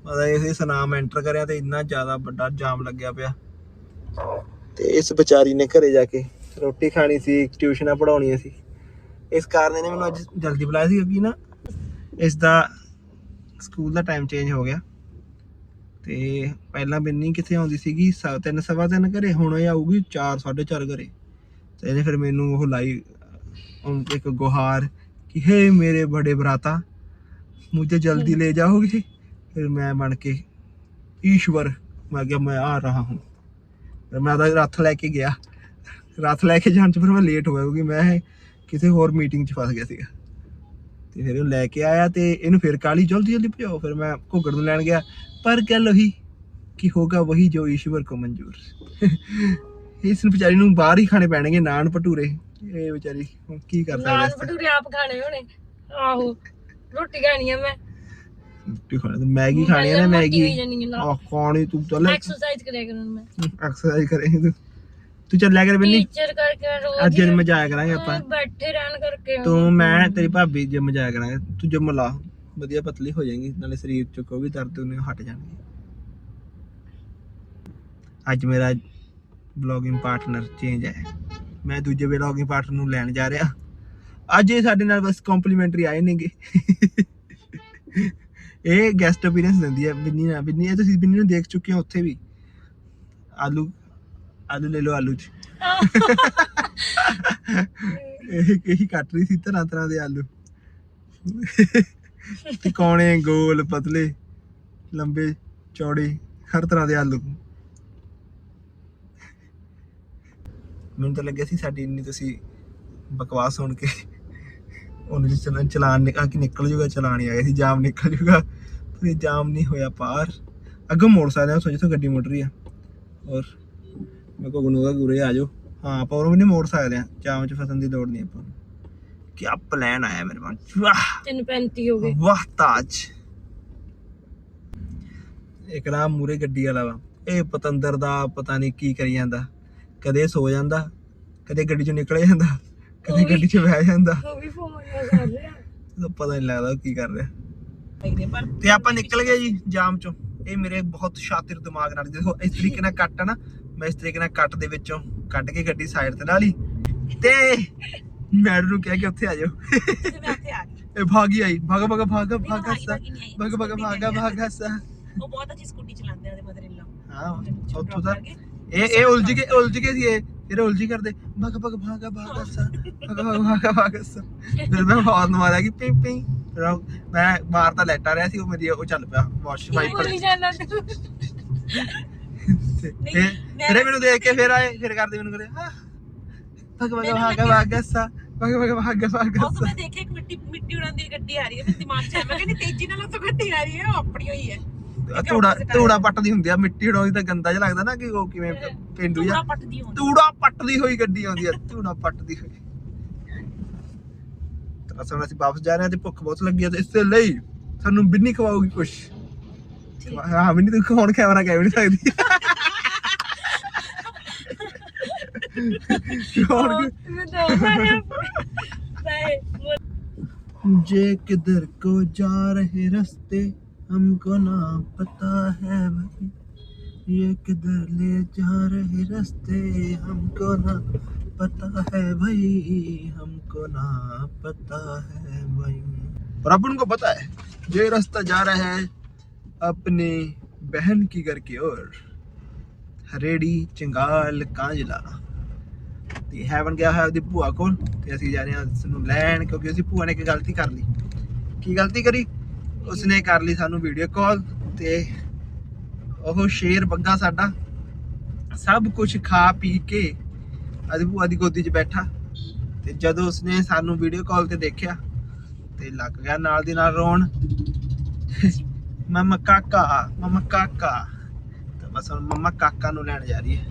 ਮਤਲਬ ਇਹ ਸੁਨਾਮ ਐਂਟਰ ਕਰਿਆ ਤੇ ਇੰਨਾ ਜ਼ਿਆਦਾ ਵੱਡਾ ਜਾਮ ਲੱਗਿਆ ਪਿਆ। ਤੇ ਇਸ ਵਿਚਾਰੀ ਨੇ ਘਰੇ ਜਾ ਕੇ ਰੋਟੀ ਖਾਣੀ ਸੀ, ਟਿਊਸ਼ਨਾਂ ਪੜਾਉਣੀਆਂ ਸੀ। ਇਸ ਕਾਰਨ ਇਹਨੇ ਮੈਨੂੰ ਅੱਜ ਜਲਦੀ ਬੁਲਾਇਆ ਸੀ, ਕਿਉਂਕਿ ਨਾ ਇਸ ਦਾ ਸਕੂਲ ਦਾ ਟਾਈਮ ਚੇਂਜ ਹੋ ਗਿਆ। ਤੇ ਪਹਿਲਾਂ ਬਿੰਨੀ ਕਿੱਥੇ ਆਉਂਦੀ ਸੀਗੀ, ਸ- ਤਿੰਨ, ਸਵਾ ਤਿੰਨ ਘਰੇ, ਹੁਣ ਇਹ ਆਊਗੀ 4 4:30 ਘਰੇ। ਤੇ ਇਹਨੇ ਫਿਰ ਮੈਨੂੰ ਉਹ ਲਾਈ ਅਮ ਇੱਕ ਗੁਹਾਰ ਕਿ ਹੇ ਮੇਰੇ ਬੜੇ ਬਰਾਤਾ ਮੁਝੇ ਜਲਦੀ ਲੈ ਜਾਓਗੇ ਫਿਰ ਮੈਂ ਬਣ ਕੇ ਈਸ਼ਵਰ ਮੈਂ ਕਿਹਾ ਮੈਂ ਆ ਰਹਾ ਹੂੰ ਫਿਰ ਮੈਂ ਤਾਂ ਰੱਥ ਲੈ ਕੇ ਗਿਆ ਰੱਥ ਲੈ ਕੇ ਜਾਣ ਚ ਫਿਰ ਮੈਂ ਲੇਟ ਹੋ ਗਿਆ ਕਿਉਂਕਿ ਮੈਂ ਕਿਸੇ ਹੋਰ ਮੀਟਿੰਗ ਚ ਫਸ ਗਿਆ ਸੀਗਾ ਤੇ ਫਿਰ ਉਹ ਲੈ ਕੇ ਆਇਆ ਤੇ ਇਹਨੂੰ ਫਿਰ ਕਾਲੀ ਜਲਦੀ ਜਲਦੀ ਭਜਾਓ ਫਿਰ ਮੈਂ ਘੁੱਗੜ ਨੂੰ ਲੈਣ ਗਿਆ ਪਰ ਗੱਲ ਉਹੀ ਕਿ ਹੋਗਾ ਵਹੀ ਜੋ ਈਸ਼ਵਰ ਕੋ ਮਨਜ਼ੂਰ ਇਸ ਨੂੰ ਵਿਚਾਰੀ ਨੂੰ ਬਾਹਰ ਹੀ ਖਾਣੇ ਪੈਣਗੇ ਨਾਨ ਭਟੂਰੇ ਇਹ ਵਿਚਾਰੀ ਹੁਣ ਕੀ ਕਰ ਸਕਦਾ ਨਾਲ ਭਟੂਰੇ ਆਪ ਖਾਣੇ ਹੋਣੇ। ਆਹੋ ਰੋਟੀ ਖਾਣੀ ਆ ਮੈਂ। ਰੋਟੀ ਖਾਣੀ ਤੇ ਮੈਗੀ ਖਾਣੀ ਹੈ ਨਾ ਮੈਗੀ। ਆਹ ਖਾਣੀ ਤੂੰ ਚੱਲ। ਐਕਸਰਸਾਈਜ਼ ਕਰਿਆ ਕਰੂੰ ਮੈਂ। ਐਕਸਰਸਾਈਜ਼ ਕਰੇ ਤੂੰ। ਤੂੰ ਚੱਲਿਆ ਕਰ ਬਿੰਨੀ। ਟੀਚਰ ਕਰਕੇ ਰੋਜ਼ ਅੱਜ ਜਿਮ ਜਾਇਆ ਕਰਾਂਗੇ ਆਪਾਂ। ਬੈਠੇ ਰਹਿਣ ਕਰਕੇ ਤੂੰ ਮੈਂ ਤੇਰੀ ਭਾਬੀ ਜਿਮ ਜਾਇਆ ਕਰਾਂਗੇ। ਤੂੰ ਜਿਮ ਲਾ। ਵਧੀਆ ਪਤਲੀ ਹੋ ਜਾਏਗੀ। ਨਾਲੇ ਸਰੀਰ ਚ ਕੋਈ ਵੀ ਦਰਦ ਉਹਨੇ ਹਟ ਜਾਣਗੇ। ਅੱਜ ਮੇਰਾ ਬਲੌਗਿੰਗ ਪਾਰਟਨਰ ਚੇਂਜ ਹੈ। ਮੈਂ ਦੂਜੇ ਬਲੌਗਿੰਗ ਪਾਰਟਨਰ ਨੂੰ ਲੈਣ ਜਾ ਰਿਹਾ। ਅੱਜ ਇਹ ਸਾਡੇ ਨਾਲ ਬਸ ਕੰਪਲੀਮੈਂਟਰੀ ਆਏ ਨੇਗੇ। ਇਹ ਗੈਸਟ ਅਪੀਅਰੈਂਸ ਦਿੰਦੀ ਹੈ ਬਿੰਨੀ ਨਾਲ। ਬਿੰਨੀ, ਇਹ ਤੁਸੀਂ ਬਿੰਨੀ ਨੂੰ ਦੇਖ ਚੁੱਕੇ ਹੋ ਉੱਥੇ ਵੀ। ਆਲੂ ਆਲੂ ਲੈ ਲਓ ਆਲੂ ਚ। ਇਹ ਕਹੀ ਕੱਟ ਰਹੀ ਸੀ ਤਰ੍ਹਾਂ ਤਰ੍ਹਾਂ ਦੇ ਆਲੂ। ਤਿਕੌਣੇ, ਗੋਲ, ਪਤਲੇ, ਲੰਬੇ, ਚੌੜੇ, ਹਰ ਤਰ੍ਹਾਂ ਦੇ ਆਲੂ। ਮੈਨੂੰ ਤਾਂ ਲੱਗਿਆ ਸੀ ਸਾਡੀ ਇੰਨੀ ਤੁਸੀਂ ਬਕਵਾਸ ਸੁਣ ਕੇ ਉਹਨੂੰ ਜੀ ਚਲਾਨ ਚਲਾਨ ਨਿਕਲ ਕਿ ਨਿਕਲ ਜੂਗਾ ਚਲਾਨ ਹੀ ਆ ਗਿਆ ਸੀ ਜਾਮ ਨਿਕਲ ਜੂਗਾ। ਪਰ ਇਹ ਜਾਮ ਨਹੀਂ ਹੋਇਆ ਪਾਰ। ਅੱਗੋਂ ਮੋਟਰਸਾਈਕਲ ਆ ਸੋਚੋ ਗੱਡੀ ਮੋਟਰ ਹੀ ਆ। ਔਰ ਮੈਂ ਕੋ ਗੁਨੂਗਾ ਗੁਰੇ ਆ ਜਾਓ। ਹਾਂ ਆਪਾਂ ਉਹ ਵੀ ਨਹੀਂ ਮੋੜ ਸਕਦੇ ਆ ਜਾਮ 'ਚ ਫਸਣ ਦੀ ਲੋੜ ਨਹੀਂ ਆਪਾਂ ਨੂੰ। ਕੀ ਪਲਾਨ ਆਇਆ ਮੇਰੇ ਮਨ ਵਾਹ! 335 ਹੋ ਗਏ। ਵਾਹ ਤਾਜ। ਇੱਕ ਨਾ ਮੂਰੇ ਗੱਡੀ ਵਾਲਾ ਵਾ। ਇਹ ਪਤੰਦਰ ਦਾ ਪਤਾ ਨਹੀਂ ਕੀ ਕਰੀ ਜਾਂਦਾ। ਕਦੇ ਸੋ ਜਾਂਦਾ ਕਦੇ ਗੱਡੀ ਚੋਂ ਨਿਕਲ ਜਾਂਦਾ ਕਦੇ ਗੱਡੀ 'ਚ ਬਹਿ ਜਾਂਦਾ। ਉਹ ਵੀ ਫੋਨ ਕਰ ਰਿਹਾ। ਪਤਾ ਨਹੀਂ ਲੱਗਦਾ ਉਹ ਕੀ ਕਰ ਰਿਹਾ। ਤੇ ਆਪਾਂ ਨਿਕਲ ਗਏ ਜੀ ਜਾਮ ਚੋਂ। ਇਹ ਮੇਰੇ ਬਹੁਤ ਸ਼ਾਤਿਰ ਦਿਮਾਗ ਨਾਲ ਦੇਖੋ ਇਸ ਤਰੀਕੇ ਨਾਲ ਕੱਟ ਆ ਨਾ ਮੈਂ ਇਸ ਤਰੀਕੇ ਨਾਲ ਕੱਟ ਦੇ ਵਿੱਚੋਂ ਕੱਢ ਕੇ ਗੱਡੀ ਸਾਈਡ ਤੇ ਲਾ ਲਈ ਤੇ ਮੈਡਮ ਨੂੰ ਕਿਹਾ ਕਿ ਉੱਥੇ ਆ ਜਾਓ। ਇਹ ਭਾਗੀ ਆਈ ਭਾਗਾ ਭਾਗਾ ਭਾਗਾ ਭਾਗਾ ਸਾ ਭਾਗਾ ਭਾਗਾ ਭਾਗਾ ਭਾਗਾ ਸਾ ਉਹ ਬਹੁਤ ਅੱਛੀ ਸਕੂਟੀ ਚਲਾਉਂਦੇ ਆ ਉਹਦੇ ਮਦਰ ਇਨ ਲਾ ਹਾਂ ਉੱਥੋਂ ਦਾ ਇਹ ਇਹ ਉਲਝ ਕੇ ਉਲਝ ਕੇ ਸੀ ਇਹ ਫਿਰ ਉਲਝੀ ਕਰਦੇ ਭਾਗਾ ਭਾਗਾ ਭਾਗਾ ਭਾਗਾ ਸਾ ਭਾਗਾ ਭਾਗਾ ਭਾਗਾ ਭਾਗਾ ਸਾ ਫਿਰ ਮੈਂ ਬਹੁਤ ਮਾਰਿਆ ਕਿ ਪਿੰ ਪਿੰ ਫਿਰ ਉਹ- ਮੈਂ ਬਾਹਰ ਤਾਂ ਲੈਟਾ ਰਿਹਾ ਸੀ ਉਹ ਮੇਰੀ ਉਹ ਚੱਲ ਪਿਆ ਵਾਸ਼ ਵਾਈਪਰ ਫਿਰ ਫਿਰ ਮੈਨੂੰ ਦੇਖ ਕੇ ਫਿਰ ਆਏ ਫਿਰ ਕਰਦੇ ਮੈਨੂੰ ਕਰੇ ਭਾਗਾ ਭਾਗਾ ਭਾਗਾ ਭਾਗਾ ਸਾ ਭਾਗਾ ਭਾਗਾ ਭਾਗਾ ਭਾਗਾ ਸਾ ਮੈਂ ਦੇਖਿਆ ਇੱਕ ਮਿੱਟੀ ਮਿੱਟੀ ਉਡਾਉਂਦੀ ਗੱਡੀ ਆ ਰਹੀ ਹੈ ਮੇਰੇ ਦਿਮਾਗ 'ਚ ਆਇਆ ਮੈਂ ਕਹਿੰਦੀ ਤੇਜ਼ੀ ਨਾਲ ਉਹ ਗੱਡੀ ਆ ਰਹੀ ਹੈ ਉਹ ਆਪਣੀ ਹੋਈ ਹੈ ਧੂੜਾ ਧੂੜਾ ਪੱਟਦੀ ਹੁੰਦੀ ਆ ਮਿੱਟੀ ਉਡਾਉਂਦੀ ਤਾਂ ਗੰਦਾ ਜਿਹਾ ਲੱਗਦਾ ਨਾ ਕਿ ਉਹ ਕਿਵੇਂ ਪੇਂਡੂ ਜਿਹਾ ਪੱਟਦੀ ਹੁੰਦੀ ਧੂੜਾ ਪੱਟਦੀ ਹੋਈ ਗੱਡੀ ਆਉਂਦੀ ਆ ਧੂੜਾ ਪੱਟਦੀ ਹੋਈ। ਤਾਂ ਅਸਾਂ ਅਸੀਂ ਵਾਪਸ ਜਾ ਰਹੇ ਹਾਂ ਤੇ ਭੁੱਖ ਬਹੁਤ ਲੱਗੀ ਆ ਤੇ ਇਸ ਲਈ ਸਾਨੂੰ ਬਿੰਨੀ ਖਵਾਉਗੀ ਕੁਛ। ਹਾਂ ਬਿੰਨੀ ਤੂੰ ਕੌਣ ਕੈਮਰਾ ਕਹਿ ਨਹੀਂ ਸਕਦੀ। ਕੌਣ ਮੈਂ ਤਾਂ ਮਾਰਿਆ। ਬਾਏ जे किधर को जा रहे रास्ते हमको ना पता है भाई ये किधर ले जा रहे रास्ते हमको ना पता है भाई हमको ना पता है भाई और अपन को पता है ये रास्ता जा रहा है अपने बहन की घर की ओर हरेड़ी चंगाल कांजला ਤੇ ਹੈਵਨ ਗਿਆ ਹੋਇਆ ਉਹਦੀ ਭੂਆ ਕੋਲ ਤੇ ਅਸੀਂ ਜਾ ਰਹੇ ਹਾਂ ਉਸ ਨੂੰ ਲੈਣ ਕਿਉਂਕਿ ਅਸੀਂ ਭੂਆ ਨੇ ਇੱਕ ਗਲਤੀ ਕਰ ਲਈ ਕੀ ਗਲਤੀ ਕਰੀ ਉਸਨੇ ਕਰ ਲਈ ਸਾਨੂੰ ਵੀਡੀਓ ਕਾਲ ਤੇ ਉਹ ਸ਼ੇਰ ਬੱਗਾ ਸਾਡਾ। ਸਭ ਕੁਝ ਖਾ ਪੀ ਕੇ ਅਦੀ ਭੂਆ ਦੀ ਗੋਦੀ 'ਚ ਬੈਠਾ। ਤੇ ਜਦੋਂ ਉਸਨੇ ਸਾਨੂੰ ਵੀਡੀਓ ਕਾਲ ਤੇ ਦੇਖਿਆ, ਤੇ ਲੱਗ ਗਿਆ ਨਾਲ ਦੀ ਨਾਲ ਰੋਣ। ਮਮਾ ਕਾਕਾ ਮਮਾ ਕਾਕਾ। ਤਾਂ ਬਸ ਹੁਣ ਮਮਾ ਕਾਕਾ ਨੂੰ ਲੈਣ ਜਾ ਰਹੀ ਹੈ।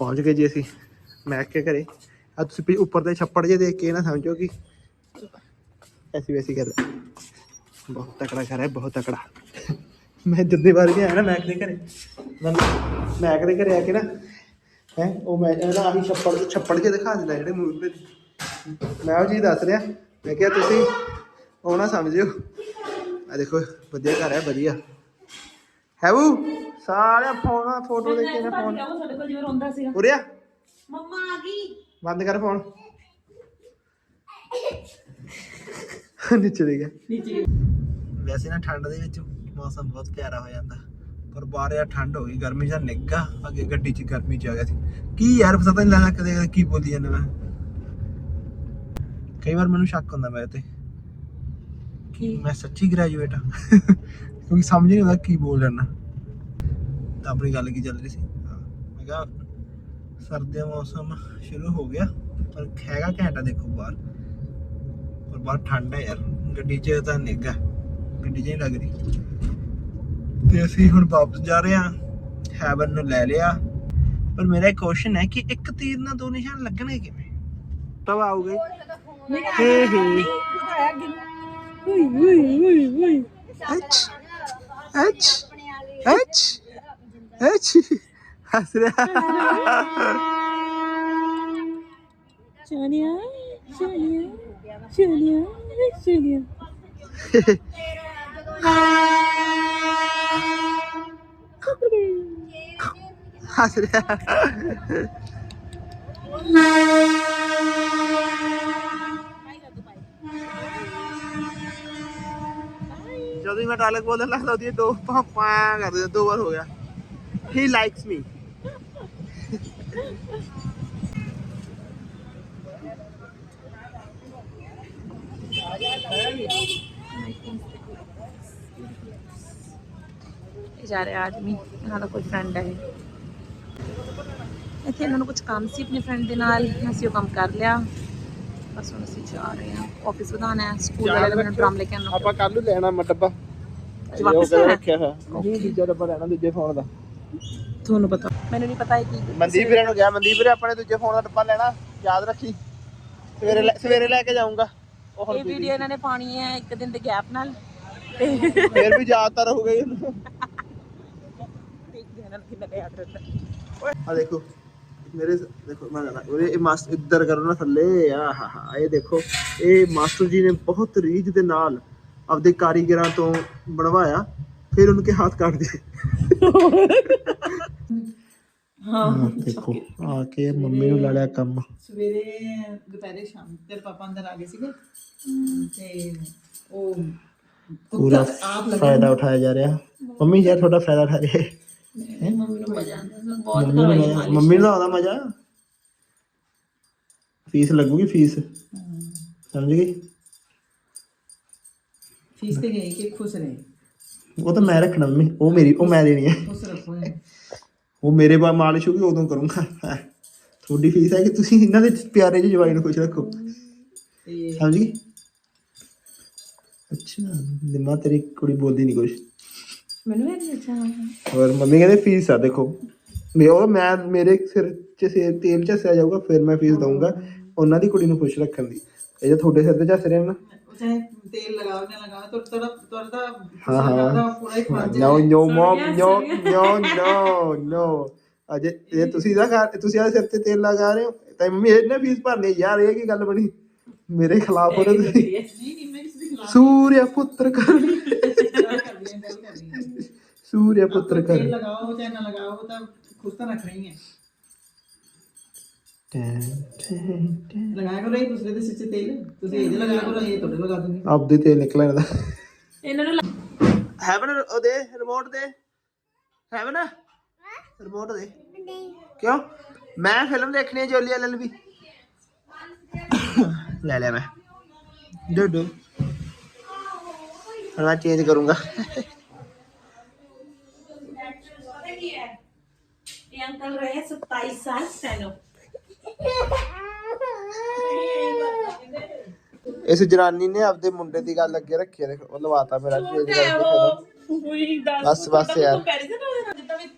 ਪਹੁੰਚ ਗਏ ਜੀ ਅਸੀਂ। ਮੈਂ ਕੇ ਘਰੇ। ਆ ਤੁਸੀਂ ਉੱਪਰ ਦੇ ਛੱਪੜ ਜੇ ਦੇਖ ਕੇ ਨਾ ਸਮਝੋ ਕਿ ਐਸੀ ਵੈਸੀ ਕਰ ਬਹੁਤ ਤਕੜਾ ਘਰ ਹੈ ਬਹੁਤ ਤਕੜਾ। ਮੈਂ ਜਿੰਨੇ ਵਾਰ ਗਿਆ ਨਾ ਮੈਕ ਦੇ ਘਰੇ। ਮੈਂ ਮੈਕ ਦੇ ਘਰੇ ਆ ਕੇ ਨਾ ਹੈ ਉਹ ਮੈਂ ਨਾ ਆਹੀ ਛੱਪੜ ਛੱਪੜ ਜੇ ਦਿਖਾ ਦਿੰਦਾ ਜਿਹੜੇ ਮੂਰ ਤੇ। ਮੈਂ ਉਹ ਚੀਜ਼ ਦੱਸ ਰਿਹਾ। ਮੈਂ ਕਿਹਾ ਤੁਸੀਂ ਉਹ ਨਾ ਸਮਝਿਓ। ਆ ਦੇਖੋ ਵਧੀਆ ਘਰ ਹੈ ਵਧੀਆ। ਹੈ ਉਹ ਸਾਰਿਆਂ ਫੋਨ ਫੋਟੋ ਦੇਖ ਕੇ ਨਾ ਫੋਨ ਸਾਡੇ ਕੋਲ ਜਿਵੇਂ ਰੋਂਦਾ ਸੀ ਉਰਿਆ ਮੰਮਾ ਆ ਗਈ। ਬੰਦ ਕਰ ਫੋਨ। ਨੀਚੇ ਦੇ ਗਿਆ ਨੀਚੇ। ਵੈਸੇ ਨਾ ਠੰਡ ਦੇ ਵਿੱਚ ਮੌਸਮ ਬਹੁਤ ਪਿਆਰਾ ਹੋ ਜਾਂਦਾ। ਪਰ ਬਾਹਰ ਯਾਰ ਠੰਡ ਹੋ ਗਈ ਗਰਮੀ ਜਾਂ ਨਿੱਗਾ ਅੱਗੇ ਗੱਡੀ 'ਚ ਗਰਮੀ 'ਚ ਆ ਗਿਆ ਸੀ। ਕੀ ਯਾਰ ਪਤਾ ਨਹੀਂ ਲੱਗਦਾ ਕਦੇ ਕੀ ਬੋਲੀ ਜਾਂਦਾ ਮੈਂ। ਕਈ ਵਾਰ ਮੈਨੂੰ ਸ਼ੱਕ ਹੁੰਦਾ ਮੇਰੇ ਤੇ ਕਿ ਮੈਂ ਸੱਚੀ ਗ੍ਰੈਜੂਏਟ ਆ ਕਿਉਂਕਿ ਸਮਝ ਨਹੀਂ ਆਉਂਦਾ ਕੀ ਬੋਲ ਰਿਹਾ ਤਾਂ ਆਪਣੀ ਗੱਲ ਕੀ ਚੱਲ ਰਹੀ ਸੀ? ਹਾਂ, ਮੈਂ ਕਿਹਾ ਸਰਦੀ ਦਾ ਮੌਸਮ ਸ਼ੁਰੂ ਹੋ ਗਿਆ। ਪਰ ਹੈਗਾ ਘੰਟਾ ਦੇਖੋ ਬਾਹਰ। ਬਾਹਰ ਠੰਡ ਹੈ ਯਾਰ ਗੱਡੀ 'ਚ ਤਾਂ ਨਿੱਘਾ ਗੱਡੀ 'ਚ ਨਹੀਂ ਲੱਗ ਰਹੀ ਤੇ ਅਸੀਂ ਹੁਣ ਵਾਪਸ ਜਾ ਰਹੇ ਹਾਂ ਹੈਵਨ ਨੂੰ ਲੈ ਲਿਆ। ਪਰ ਮੇਰਾ ਇੱਕ ਕੁਐਸਚਨ ਹੈ ਕਿ ਇੱਕ ਤੀਰ ਨਾਲ ਦੋ ਨਿਸ਼ਾਨ ਲੱਗਣਗੇ ਕਿਵੇਂ? ਤਬ ਆਉਗੇ ਹੇ ਹੇ। ਅੱਛ ਅੱਛ ਅੱਛ ਅੱਛ। ਹੱਸ ਰਿਹਾ। ਚੋਨੀਆ ਚੋਨੀਆ ਚੋਨੀਆ ਚੋਨੀਆ ਹੱਸ ਰਿਹਾ ਜਦੋਂ ਹੀ ਮੈਂ ਡਾਇਲੌਗ ਬੋਲਣ ਲੱਗਦਾ ਉਹਦੀ ਦੋ ਪਾਪਾ ਕਰਦੇ ਦੋ ਵਾਰ ਹੋ ਗਿਆ ਹੀ ਲਾਈਕਸ ਮੀ ਇਹ ਜਾ ਰਿਹਾ ਆਦਮੀ ਇਹਨਾਂ ਦਾ ਕੋਈ ਫਰੈਂਡ ਹੈ ਇੱਥੇ ਇਹਨਾਂ ਨੂੰ ਕੁਝ ਕੰਮ ਸੀ ਆਪਣੇ ਫਰੈਂਡ ਦੇ ਨਾਲ ਅਸੀਂ ਉਹ ਕੰਮ ਕਰ ਲਿਆ। ਬਸ ਹੁਣ ਅਸੀਂ ਜਾ ਰਹੇ ਹਾਂ ਆਫਿਸ ਵਧਾਉਣਾ ਹੈ ਸਕੂਲ ਵਾਲੇ ਨੇ ਮੈਨੂੰ ਡਰਮ ਲੈ ਕੇ ਆਉਣਾ। ਆਪਾਂ ਕੱਲ ਨੂੰ ਲੈਣਾ ਮੈਂ ਡੱਬਾ। ਜੀ, ਵਾਪਸ ਲੈਣਾ? ਰੱਖਿਆ ਹੋਇਆ। ਨਹੀਂ ਦੂਜਾ ਡੱਬਾ ਲੈਣਾ ਦੂਜੇ ਫੋਨ ਦਾ। ਤੁਹਾਨੂੰ ਪਤਾ ਮੈਨੂੰ ਨਹੀਂ ਪਤਾ ਇਹ ਕੀ ਮਨਦੀਪ ਵੀਰੇ ਨੂੰ ਗਿਆ ਮਨਦੀਪ ਵੀਰੇ ਆਪਣੇ ਦੂਜੇ ਫੋਨ ਦਾ ਡੱਬਾ ਲੈਣਾ ਯਾਦ ਰੱਖੀ। ਸਵੇਰੇ ਲੈ- ਸਵੇਰੇ ਲੈ ਕੇ ਜਾਊਂਗਾ। ਇਹ ਵੀਡੀਓ ਇਹਨਾਂ ਨੇ ਪਾਣੀ ਹੈ ਇੱਕ ਦਿਨ ਦੇ ਗੈਪ ਨਾਲ। ਤੇ ਫਿਰ ਵੀ ਰਹੂਗਾ ਹੀ ਉਹਨੂੰ ਦੇਖਦੇ ਹਾਂ ਇਹਨਾਂ ਨੂੰ ਕਿੰਨਾ ਕੁ ਯਾਦ ਰਹਿੰਦਾ। ਆ ਦੇਖੋ ਮੇਰੇ ਸ- ਦੇਖੋ ਮੈਂ ਕਹਿੰਦਾ ਉਰੇ ਇਹ ਮਾਸਟਰ ਇੱਧਰ ਕਰੋ ਨਾ ਥੱਲੇ ਆ ਹਾ ਹਾ ਇਹ ਦੇਖੋ ਇਹ ਮਾਸਟਰ ਜੀ ਨੇ ਬਹੁਤ ਰੀਝ ਦੇ ਨਾਲ ਆਪਦੇ ਕਾਰੀਗਰਾਂ ਤੋਂ ਬਣਵਾਇਆ ਫਿਰ ਉਹਨਾਂ ਕੇ ਹੱਥ ਕੱਟ ਦਿਏ ਹਾਂ ਦੇਖੋ ਆ ਕੇ ਮੰਮੀ ਨੂੰ ਲਾ ਲਿਆ ਕੰਮ। ਸਵੇਰੇ ਦੁਪਹਿਰੇ ਸ਼ਾਮ ਤੇਰੇ ਪਾਪਾ ਅੰਦਰ ਆ ਗਏ ਸੀਗੇ। ਤੇ ਉਹ ਪੂਰਾ ਫਾਇਦਾ ਉਠਾਇਆ ਜਾ ਰਿਹਾ। ਮੰਮੀ ਯਾਰ ਤੁਹਾਡਾ ਫਾਇਦਾ ਉਠਾ ਰਹੇ ਮੰਮੀ ਨੂੰ ਮਜ਼ਾ ਆਉਂਦਾ ਨੂੰ ਮਜ਼ਾ- ਮੰਮੀ ਨੂੰ ਤਾਂ ਆਉਂਦਾ ਮਜ਼ਾ। ਫੀਸ ਲੱਗੂਗੀ ਫੀਸ। ਸਮਝ ਗਈ? ਫੀਸ ਤੇ ਗਈ ਕਿ ਖੁਸ਼ ਰਹੇ? ਉਹ ਤਾਂ ਮੈਂ ਰੱਖਣਾ ਮੰਮੀ ਉਹ ਮੇਰੀ ਉਹ ਮੈਂ ਦੇਣੀ ਹੈ। ਖੁਸ਼। ਉਹ ਮੇਰੇ ਬਾ ਮਾਲਿਸ਼ ਹੋਗੀ ਉਦੋਂ ਕਰੂੰਗਾ। ਤੁਹਾਡੀ ਫੀਸ ਹੈ ਕਿ ਤੁਸੀਂ ਇਹਨਾਂ ਦੇ ਪਿਆਰੇ ਜਿਹੇ ਜਵਾਈ ਨੂੰ ਖੁਸ਼ ਰੱਖੋ। ਸਮਝ ਗਈ ਅੱਛਾ ਨਿੰਮਾ ਤੇਰੀ ਕੁੜੀ ਬੋਲਦੀ ਨਹੀਂ ਕੁਛ। ਮੈਨੂੰ ਵੀ ਅੱਛਾ ਔਰ ਮੰਮੀ ਕਹਿੰਦੇ ਫੀਸ ਆ ਦੇਖੋ। ਮੈਂ ਉਹ ਮੈਂ ਮੇਰੇ ਸਿਰ 'ਚ ਸੇ ਤੇਲ ਝੱਸਿਆ ਜਾਊਗਾ ਫਿਰ ਮੈਂ ਫੀਸ ਦਊਂਗਾ ਉਹਨਾਂ ਦੀ ਕੁੜੀ ਨੂੰ ਖੁਸ਼ ਰੱਖਣ ਦੀ। ਇਹ ਜੇ ਤੁਹਾਡੇ ਸਿਰ ਤੇ ਝੱਸ ਰਿਹਾ ਨਾ। ਚਾਹੇ ਤੇਲ ਲਗਾਓ ਨਾ ਲਗਾਓ ਤਾਂ ਤੁਹਾਡਾ ਤੁਹਾਡਾ ਹਾਂ ਹਾਂ। ਪੂਰਾ ਹੀ ਫਰਜ਼ ਨੋ। ਨੋ ਮਮ ਨੋ ਨੋ ਨੋ ਨੋ ਅਜੇ ਇਹ ਤੁਸੀਂ ਦਾ ਕਰ ਤੁਸੀਂ ਆ ਸਿਰ ਤੇ ਤੇਲ ਲਗਾ ਰਹੇ ਹੋ? ਤਾਂ ਮੰਮੀ ਇਹਨੇ ਫੀਸ ਭਰਨੀ ਹੈ। ਯਾਰ ਇਹ ਕੀ ਗੱਲ ਬਣੀ? ਮੇਰੇ ਖਿਲਾਫ ਹੋ ਰਹੇ ਤੁਸੀਂ ਸੂਰਿਆ ਪੁੱਤਰ ਕਰ। ਸੂਰਿਆ ਪੁੱਤਰ ਕਰ ਤੇਲ ਲਗਾਓ ਚਾਹੇ ਨਾ ਲਗਾਓ ਤਾਂ ਖੁਸ਼ ਤਾਂ ਹੈ। ਲਗਾਇਆ ਕਰੋ ਇੱਕ ਦੂਸਰੇ ਦੇ ਸਿਰ 'ਚ ਤੇਲ ਤੁਸੀਂ ਇਹਦੇ ਲਗਾਇਆ ਕਰੋ ਇਹ ਤੁਹਾਡੇ ਲਗਾ ਆਪਦੇ ਤੇਲ ਨਿਕਲਣ ਦਾ ਇਹਨਾਂ ਨੂੰ ਹੈਵਨ ਉਹਦੇ ਰਿਮੋਟ ਦੇ ਹੈਵਨ ਰਿਮੋਟ ਦੇ ਕਿਉਂ ਮੈਂ ਫਿਲਮ ਦੇਖਣੀ ਹੈ ਜੋਲੀ ਐਲਐਲ ਵੀ ਲੈ ਲਿਆ ਮੈਂ ਡੋਡੋ ਹੁਣ ਮੈਂ ਚੇਂਜ ਕਰੂੰਗਾ ਇਹ ਅੰਕਲ ਰਹੇ 27 ਸਾਲ ਸੈਨੋ ਇਸ ਜਨਾਨੀ ਨੇ ਆਪਦੇ ਮੁੰਡੇ ਦੀ ਗੱਲ ਅੱਗੇ ਰੱਖੀ ਦੇਖੋ ਉਹ ਲਵਾਤਾ ਮੇਰਾ ਕਰਕੇ ਬਸ ਬਸ ਯਾਰ।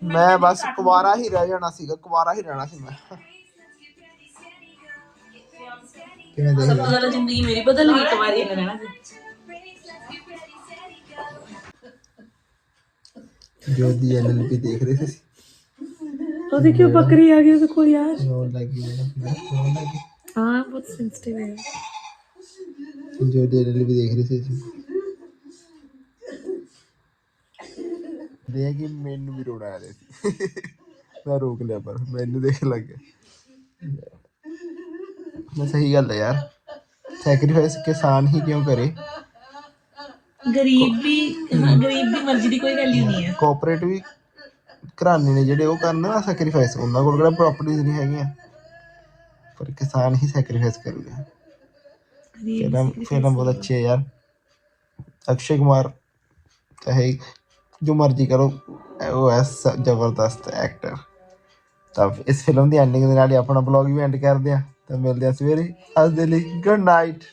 ਮੈਂ ਬਸ ਕੁਵਾਰਾ ਹੀ ਰਹਿ ਜਾਣਾ ਸੀਗਾ ਕੁਵਾਰਾ ਹੀ ਰਹਿਣਾ ਸੀ ਮੈਂ। ਕਿਵੇਂ ਦੇਖ ਸਭ ਤੋਂ ਜ਼ਿਆਦਾ ਜ਼ਿੰਦਗੀ ਮੇਰੀ ਬਦਲ ਗਈ ਕੁਵਾਰੀ ਨੇ ਰਹਿਣਾ ਸੀ। ਜੋ ਦੀ ਦੇਖ ਰਹੇ ਸੀ। ਉਹ ਦੇਖਿਓ ਬੱਕਰੀ ਆ ਗਈ ਉਹਦੇ ਕੋਲ ਯਾਰ? ਹਾਂ ਬਹੁਤ ਸੈਂਸਿਟਿਵ ਹੈ। ਜੋ ਦੀ ਐਲਐਲਪੀ ਦੇਖ ਰਹੇ ਸੀ ਅਸੀਂ। ਦੇਖ ਕਿ ਮੈਨੂੰ ਵੀ ਰੋਣਾ ਆ ਰਿਹਾ ਸੀ। ਮੈਂ ਰੋਕ ਲਿਆ ਪਰ ਮੈਨੂੰ ਦੇਖ ਲੱਗ ਗਿਆ। ਮੈਂ ਸਹੀ ਗੱਲ ਹੈ ਯਾਰ। ਸੈਕਰੀਫਾਈਸ ਕਿਸਾਨ ਹੀ ਕਿਉਂ ਕਰੇ? ਗਰੀਬ ਵੀ ਹਾਂ, ਗਰੀਬ ਦੀ ਮਰਜ਼ੀ ਦੀ ਕੋਈ ਵੈਲਿਊ ਨਹੀਂ ਹੈ। ਕੋਆਪਰੇਟ ਵੀ ਘਰਾਣੇ ਨੇ ਜਿਹੜੇ ਉਹ ਕਰਨ ਨਾ ਸੈਕਰੀਫਾਈਸ ਉਹਨਾਂ ਕੋਲ ਕਿਹੜਾ ਪ੍ਰਾਪਰਟੀਆਂ ਨਹੀਂ ਹੈਗੀਆਂ। ਪਰ ਕਿਸਾਨ ਹੀ ਸੈਕਰੀਫਾਈਸ ਕਰੂਗਾ। ਫਿਲਮ ਫਿਲਮ ਬਹੁਤ ਅੱਛੀ ਯਾਰ। ਅਕਸ਼ੇ ਕੁਮਾਰ ਚਾਹੇ ਜੋ ਮਰਜ਼ੀ ਕਰੋ ਉਹ ਐ ਜ਼ਬਰਦਸਤ ਐਕਟਰ ਤਾਂ ਇਸ ਫਿਲਮ ਦੀ ਐਂਡਿੰਗ ਦੇ ਨਾਲ ਹੀ ਆਪਣਾ ਬਲੌਗ ਵੀ ਐਂਡ ਕਰਦੇ ਆ ਤਾਂ ਮਿਲਦੇ ਆ ਸਵੇਰੇ। ਅੱਜ ਦੇ ਲਈ ਗੁੱਡ ਨਾਈਟ